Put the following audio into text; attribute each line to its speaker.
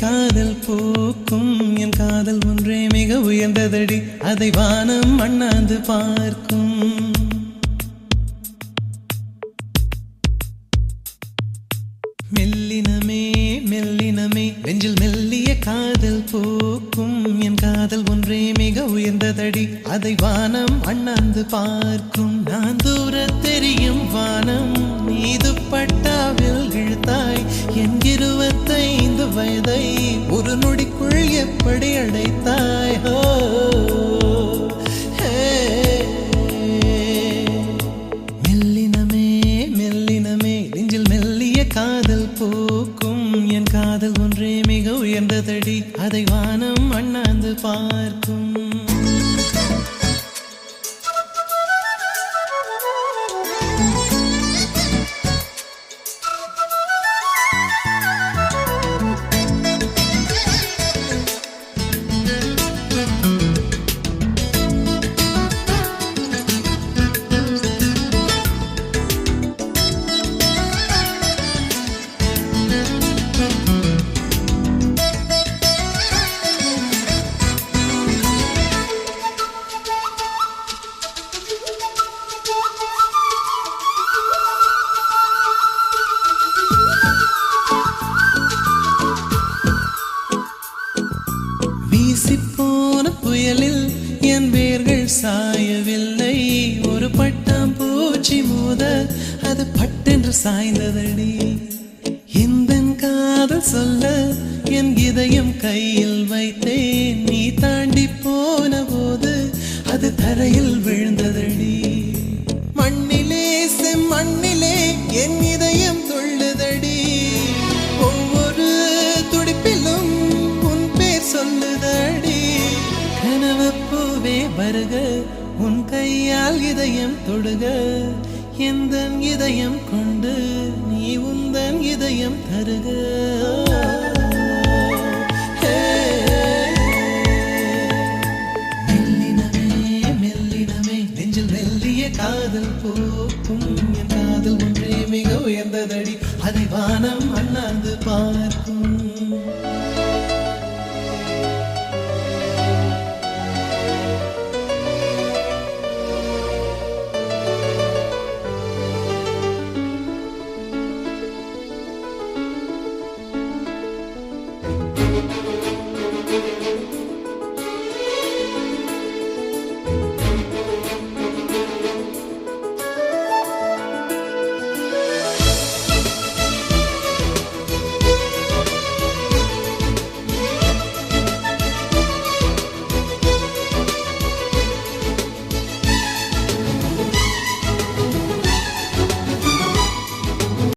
Speaker 1: காதல் போக்கும். என் காதல் ஒன்றே மிக உயர்ந்ததடி. அதை வானம் அண்ணாந்து பார்க்கும். மெல்லினமே மெல்லினமே. நெஞ்சில் மெல்லிய காதல் போக்கும் மிக அதை வானம் அண்ணாந்து பார்க்கும். நான் தூர தெரியும் வானம் மீது பட்டாவில் இழுத்தாய். என் இருபத்தைந்து வயதை ஒரு நொடிக்குள் எப்படி அடைத்தாய்? ஹோ மெல்லினமே மெல்லினமே நெஞ்சில் மெல்லிய காதல் போக்கும். என் காதல் ஒன்றே மிக உயர்ந்ததடி அதை வானம் அண்ணாந்து பார்க்கும். புயலில் என் வேர்கள் சாயவில்லை. ஒரு பட்டாம் பூச்சி மோத அது பட்டென்று சாய்ந்ததடி. இந்த காதல் சொல்ல என் இதயம் கையில் வைத்தேன். நீ தாண்டி போன போது அது தரையில் விழுந்ததடி. மண்ணிலே செம்மண்ணிலே என் வருக உன் கையால் இதயம் தொடுக. எந்த இதயம் கொண்டு நீ உந்தன் இதயம் தருக. காதல் போக்கும். என் காதல் ஒன்றே மிக உயர்ந்ததடி. அதை வானம் அண்ணாந்து பார்க்கும்.